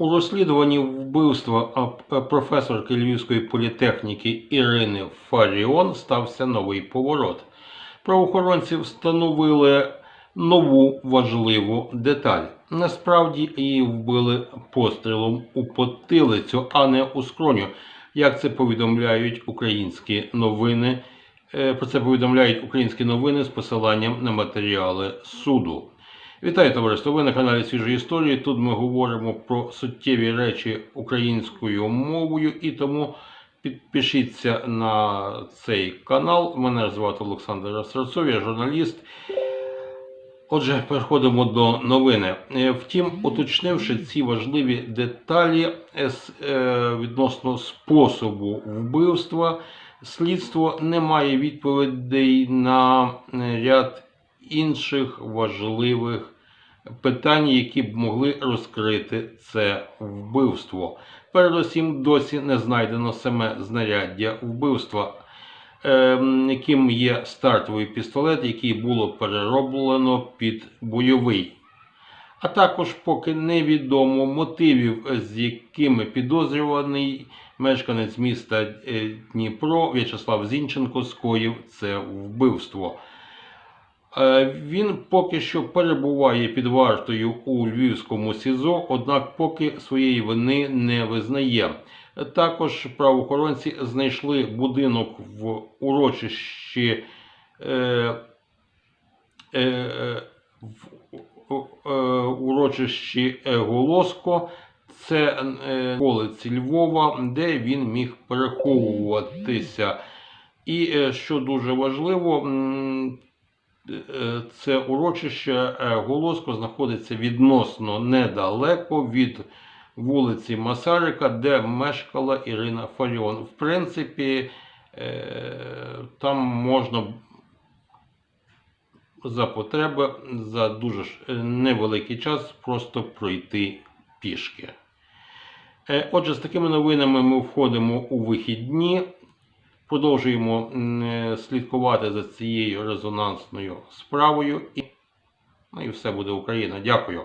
У розслідуванні вбивства е, професорки Львівської політехніки Ірини Фаріон стався новий поворот. Правоохоронці встановили нову важливу деталь. Насправді її вбили пострілом у потилицю, а не у скроню, як це повідомляють українські новини. Е, Про це повідомляють українські новини з посиланням на матеріали суду. Вітаю товариство! Ви на каналі Свіжої історії. Тут ми говоримо про суттєві речі українською мовою, і тому підпишіться на цей канал. Мене звати Олександр Растрацов, я журналіст. Отже, переходимо до новини. Е, Втім, уточнивши ці важливі деталі е, відносно способу вбивства, слідство не має відповідей на е, ряд інших важливих питань, які б могли розкрити це вбивство. Передусім, досі не знайдено саме знаряддя вбивства, ем, яким є стартовий пістолет, який було перероблено під бойовий. А також поки невідомо мотивів, з якими підозрюваний мешканець міста е, Дніпро В'ячеслав Зінченко скоїв це вбивство. Е, Він поки що перебуває під вартою у Львівському СІЗО, однак поки своєї вини не визнає. Також правоохоронці знайшли будинок в урочищі е, е, в е, урочищі Голоско. Це е, вулиці Львова, де він міг переховуватися. І е, що дуже важливо, це урочище е, Голоско знаходиться відносно недалеко від вулиці Масарика, де мешкала Ірина Фаріон. В принципі, е, там можна за потреби за дуже е, невеликий час просто пройти пішки. Е, Отже, з такими новинами ми входимо у вихідні. Продовжуємо е, слідкувати за цією резонансною справою. І, ну, і все буде Україна. Дякую.